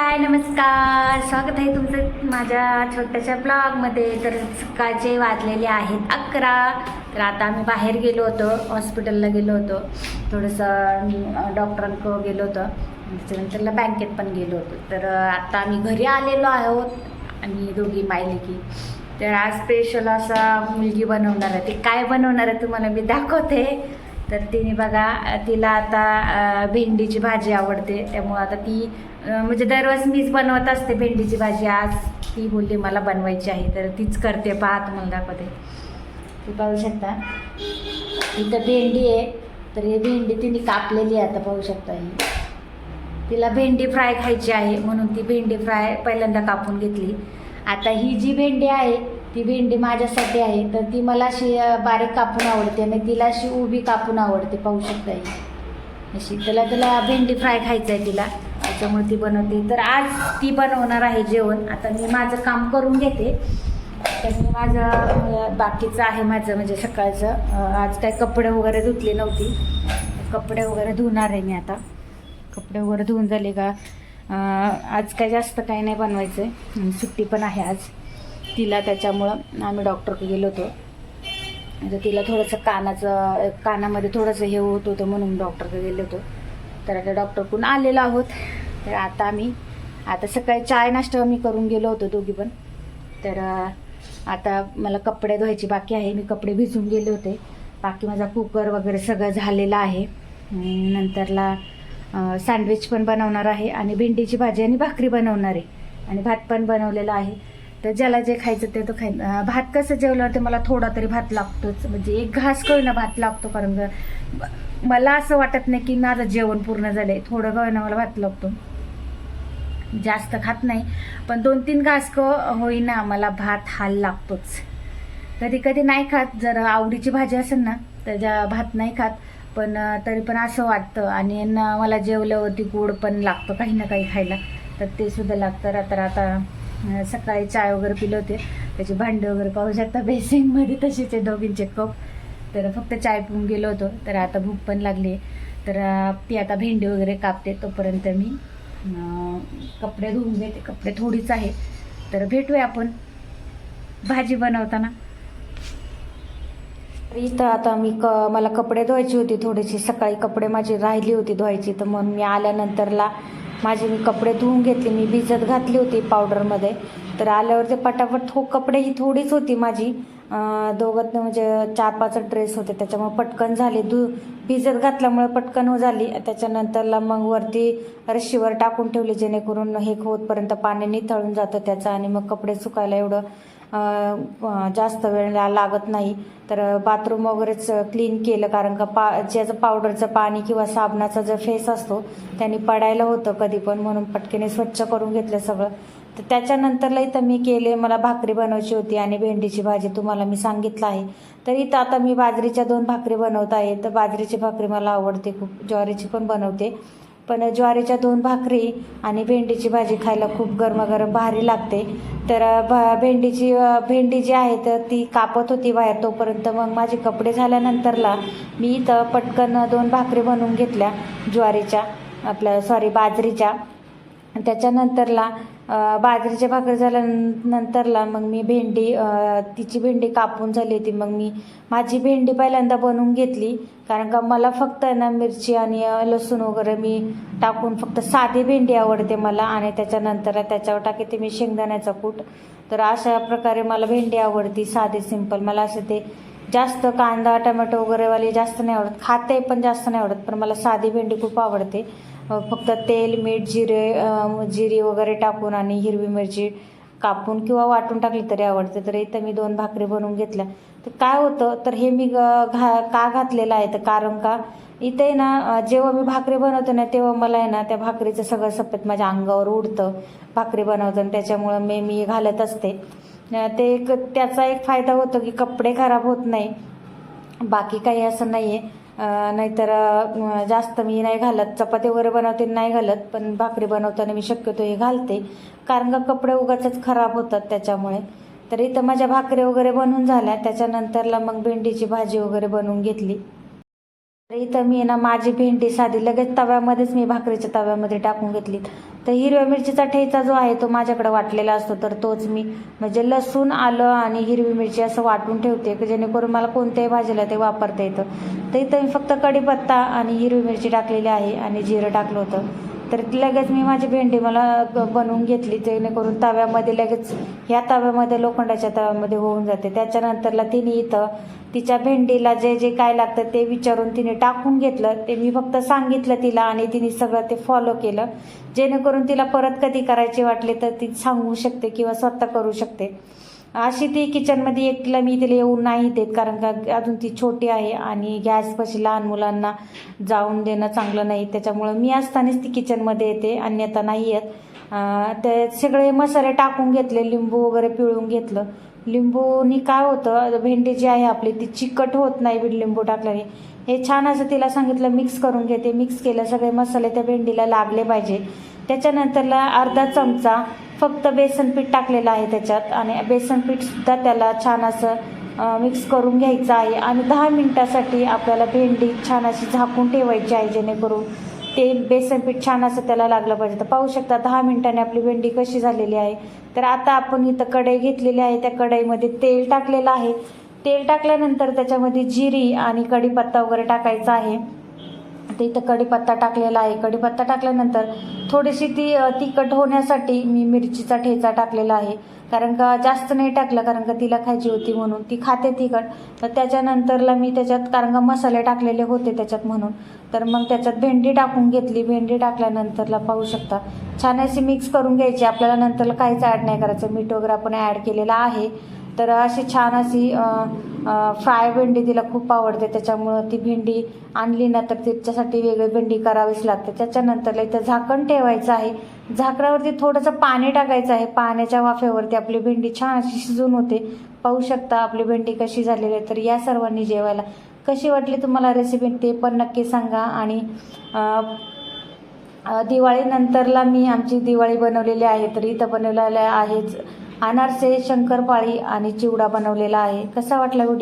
हाय नमस्कार. स्वागत आहे तुमचं माझ्या छोट्याशा ब्लॉगमध्ये. तर सकाळचे वाजलेले आहेत अकरा. तर आता आम्ही बाहेर गेलो होतो हॉस्पिटलला गेलो होतो. थोडंसं डॉक्टरांकडं गेलो होतो. त्याच्यानंतरला बँकेत पण गेलो होतो. तर आता आम्ही घरी आलेलो आहोत आणि दोघी पाहिले की. तर आज स्पेशल असा मुलगी बनवणार आहे. ते काय बनवणार आहे तुम्हाला मी दाखवते. तर तिने बघा तिला आता भेंडीची भाजी आवडते. त्यामुळं आता ती म्हणजे दररोज मीच बनवत असते भेंडीची भाजी. आज ती बोलली मला बनवायची आहे. तर तीच करते पाहत तुम्हाला दाखवते. ती पाहू शकता. इथं भेंडी आहे. तर ही भेंडी तिने कापलेली आहे आता पाहू शकता ही. तिला भेंडी फ्राय खायची आहे म्हणून ती भेंडी फ्राय पहिल्यांदा कापून घेतली. आता ही जी भेंडी आहे ती भेंडी माझ्यासाठी आहे तर ती मला अशी बारीक कापून आवडते आणि तिला अशी उभी कापून आवडते पाहू शकता ही. अशी त्याला त्याला भेंडी फ्राय खायचं आहे तिला त्याच्यामुळे ती बनवते. तर आज ती बनवणार आहे जेवण. आता मी माझं काम करून घेते. तर मी माझं बाकीचं आहे माझं म्हणजे सकाळचं. आज काय कपडे वगैरे धुतले नव्हती. कपडे वगैरे धुणार आहे मी आता. कपडे वगैरे धुवून झाले का आज काय जास्त काही नाही बनवायचं आहे सुट्टी पण आहे आज. तिला त्याच्यामुळं आम्ही डॉक्टरकडे गेलो होतो. तर तिला थोडंसं कानाचं कानामध्ये थोडंसं हे होत होतं म्हणून डॉक्टरकडे गेलो होतो. तर आता डॉक्टरकडून आलेलो आहोत. तर आता आम्ही आता सकाळी चाय नाश्ता मी करून गेलो होतो दोघी पण. तर आता मला कपडे धुवायची बाकी आहे. मी कपडे भिजून गेले होते. बाकी माझा कुकर वगैरे सगळं झालेलं आहे. नंतरला सँडविच पण बनवणार आहे. आणि भेंडीची भाजी आणि भाकरी बनवणार आहे. आणि भात पण बनवलेला आहे. तर ज्याला जे खायचं ते तो खाय भात कसं जेवल्यावर ते मला थोडा तरी भात लागतोच. म्हणजे एक घास ना भात लागतो कारण मला असं वाटत नाही की माझं जेवण पूर्ण झालं आहे थोडं ना मला भात लागतो. जास्त खात नाही. पण दोन तीन घास क होईना मला भात हाल लागतोच. कधी कधी नाही खात. जर आवडीची भाजी असेल ना तर ज्या भात नाही खात. पण तरी पण असं वाटतं. आणि मला जेवल्यावरती गोड पण लागतं काही ना काही खायला. तर ते सुद्धा लागतं. तर आता सकाळी चाय वगैरे पिले होते. त्याची भांडे वगैरे पाहू शकता बेसिंगमध्ये तसेच आहे दोघींचे कप तर फक्त चाय पिऊन गेलो होतो. तर आता भूक पण लागली तर ती आता भेंडी वगैरे कापते तोपर्यंत मी कपडे धुवून घेते. कपडे थोडीच आहे तर भेटूया आपण भाजी बनवताना. इथं आता मी क मला कपडे धुवायची होती थोडीशी सकाळी कपडे माझी राहिली होती धुवायची. तर मग मी आल्यानंतरला माझे मी कपडे धुवून घेतले मी भिजत घातली होती पावडरमध्ये. तर आल्यावर ते पटापट थो कपडे ही थोडीच होती माझी. दोघं म्हणजे चार पाच ड्रेस होते त्याच्यामुळे पटकन झाले. धु भिजत घातल्यामुळे पटकन हो झाली. त्याच्यानंतरला मग वरती रशीवर टाकून ठेवली जेणेकरून हे होतपर्यंत पाणी निथळून जातं त्याचं आणि मग कपडे सुकायला एवढं जास्त वेळेला लागत नाही. तर बाथरूम वगैरेच क्लीन केलं कारण का पा ज्याचं पावडरचं पाणी किंवा साबणाचा जो फेस असतो त्यांनी पडायला होतं कधी पण म्हणून पटकेने स्वच्छ करून घेतलं सगळं. तर त्याच्यानंतरला इथं मी केले मला भाकरी बनवायची होती आणि भेंडीची भाजी तुम्हाला मी सांगितलं आहे. तर इथं आता मी बाजरीच्या दोन भाकरी बनवत आहे. तर बाजरीची भाकरी मला आवडते खूप. ज्वारीची पण बनवते. पण ज्वारीच्या दोन भाकरी आणि भेंडीची भाजी खायला खूप गरमागरम भारी लागते. तर भा भेंडीची भेंडी जी आहे तर ती कापत होती बाहेर तोपर्यंत. मग माझे कपडे झाल्यानंतरला मी इथं पटकन दोन भाकरी बनवून घेतल्या ज्वारीच्या आपल्या सॉरी बाजरीच्या. त्याच्यानंतरला अ, बाजरीच्या भाकरी झाल्यानंतरला मग मी भेंडी तिची भेंडी कापून झाली होती. मग मी माझी भेंडी पहिल्यांदा बनवून घेतली. कारण का मला फक्त ना मिरची आणि लसूण वगैरे मी टाकून फक्त साधी भेंडी आवडते मला. आणि त्याच्यानंतर त्याच्यावर टाकते मी शेंगदाण्याचा कूट. तर अशा प्रकारे मला भेंडी आवडती साधी सिंपल. मला असं ते जास्त कांदा टमॅटो वगैरेवाले जास्त नाही आवडत. खाते पण जास्त नाही आवडत पण मला साधी भेंडी खूप आवडते. फक्त तेल मीठ जिरे जिरी वगैरे टाकून आणि हिरवी मिरची कापून किंवा वाटून टाकली तरी आवडते. तर इथं मी दोन भाकरी बनवून घेतल्या. तर काय होतं तर हे मी ग- घा का घातलेलं आहे? तर कारण का? इथे आहे ना जेव्हा मी भाकरी बनवते ना तेव्हा मला आहे ना त्या भाकरीचं सगळं सफेद माझ्या अंगावर उडतं भाकरी बनवताना. त्याच्यामुळं मी मी घालत असते. ते एक त्याचा एक फायदा होतो की कपडे खराब होत नाही. बाकी काही असं नाही आहे नाहीतर जास्त मी नाही घालत. चपाती वगैरे बनवते नाही घालत पण भाकरी बनवताना मी शक्यतो हे घालते. कारण का कपडे उगाचच खराब होतात त्याच्यामुळे. तर इथं माझ्या भाकरी वगैरे बनवून झाल्या. त्याच्यानंतरला मग भेंडीची भाजी वगैरे बनवून घेतली. तर इथं मी ना माझी भेंडी साधी लगेच तव्यामध्येच मी भाकरीच्या तव्यामध्ये टाकून घेतली तर हिरव्या मिरचीचा ठेचा जो आहे तो माझ्याकडे वाटलेला असतो तर तोच मी म्हणजे लसूण आलं आणि हिरवी मिरची असं वाटून ठेवते की जेणेकरून मला कोणत्याही भाजीला ते वापरता येतं. तर इथं मी फक्त कढीपत्ता आणि हिरवी मिरची टाकलेली आहे आणि जिरं टाकलं होतं. तर लगेच मी माझी भेंडी मला ग- बनवून घेतली जेणेकरून तव्यामध्ये लगेच ह्या तव्यामध्ये लोखंडाच्या तव्यामध्ये होऊन जाते. त्याच्यानंतरला तिने इथं तिच्या भेंडीला जे जे काय लागतं ते विचारून तिने टाकून घेतलं. ते मी फक्त सांगितलं तिला आणि तिने सगळं ते फॉलो केलं. जेणेकरून तिला परत कधी करायची वाटले तर ती सांगू शकते किंवा स्वतः करू शकते. अशी ती किचनमध्ये एकटीला मी तिला येऊन नाही देत कारण का अजून ती छोटी आहे आणि गॅसपाशी लहान मुलांना जाऊन देणं चांगलं नाही. त्याच्यामुळं मी असतानाच ती किचनमध्ये येते अन्यथा नाही येत. ते सगळे मसाले टाकून घेतले लिंबू वगैरे पिळून घेतलं. लिंबूनी काय होतं भेंडी जी आहे आपली ती चिकट होत नाही बीड लिंबू टाकल्याने. हे छान असं तिला सांगितलं मिक्स करून घेते. मिक्स केलं सगळे मसाले त्या भेंडीला लागले पाहिजे. त्याच्यानंतरला अर्धा चमचा फक्त बेसन पीठ टाकलेलं आहे त्याच्यात. आणि बेसनपीठसुद्धा त्याला छान असं मिक्स करून घ्यायचं आहे. आणि दहा मिनटासाठी आपल्याला भेंडी छान अशी झाकून ठेवायची आहे जेणेकरून ते बेसन पीठ छान असं त्याला लागलं पाहिजे. तर पाहू शकता दहा मिनिटांनी आपली भेंडी कशी झालेली आहे. तर आता आपण इथं कढई घेतलेली आहे. त्या कढईमध्ये तेल टाकलेलं आहे. तेल टाकल्यानंतर त्याच्यामध्ये जिरी आणि कढीपत्ता वगैरे टाकायचा आहे. आता इथं कढीपत्ता टाकलेला आहे. कढीपत्ता टाकल्यानंतर थोडीशी ती तिखट होण्यासाठी मी मिरचीचा ठेचा टाकलेला आहे. कारण का जास्त नाही टाकलं कारण का तिला खायची होती म्हणून. ती खाते तिखट. तर त्याच्यानंतरला मी त्याच्यात कारण का मसाले टाकलेले होते त्याच्यात म्हणून. तर मग त्याच्यात भेंडी टाकून घेतली. भेंडी टाकल्यानंतरला पाहू शकता. छान अशी मिक्स करून घ्यायची. आपल्याला नंतरला काहीच ॲड नाही करायचं. मीठ वगैरे आपण ॲड केलेलं आहे. तर अशी छान अशी फ्राय भेंडी तिला खूप आवडते. त्याच्यामुळं ती भेंडी आणली ना तर तिच्यासाठी वेगळी भेंडी करावीच लागते. त्याच्यानंतर इथं झाकण ठेवायचं आहे. झाकणावरती थोडंसं पाणी टाकायचं आहे. पाण्याच्या वाफेवरती आपली भेंडी छान अशी शिजून होते. पाहू शकता आपली भेंडी कशी झालेली आहे. तर या सर्वांनी जेवायला. कशी वाटली तुम्हाला रेसिपी ते पण नक्की सांगा. आणि दिवाळीनंतरला मी आमची दिवाळी बनवलेली आहे. तर इथं बनवलेल्या आहेच अनारसे शंकरपाळी आणि चिवडा बनवलेला आहे. कसा वाटला व्हिडिओ?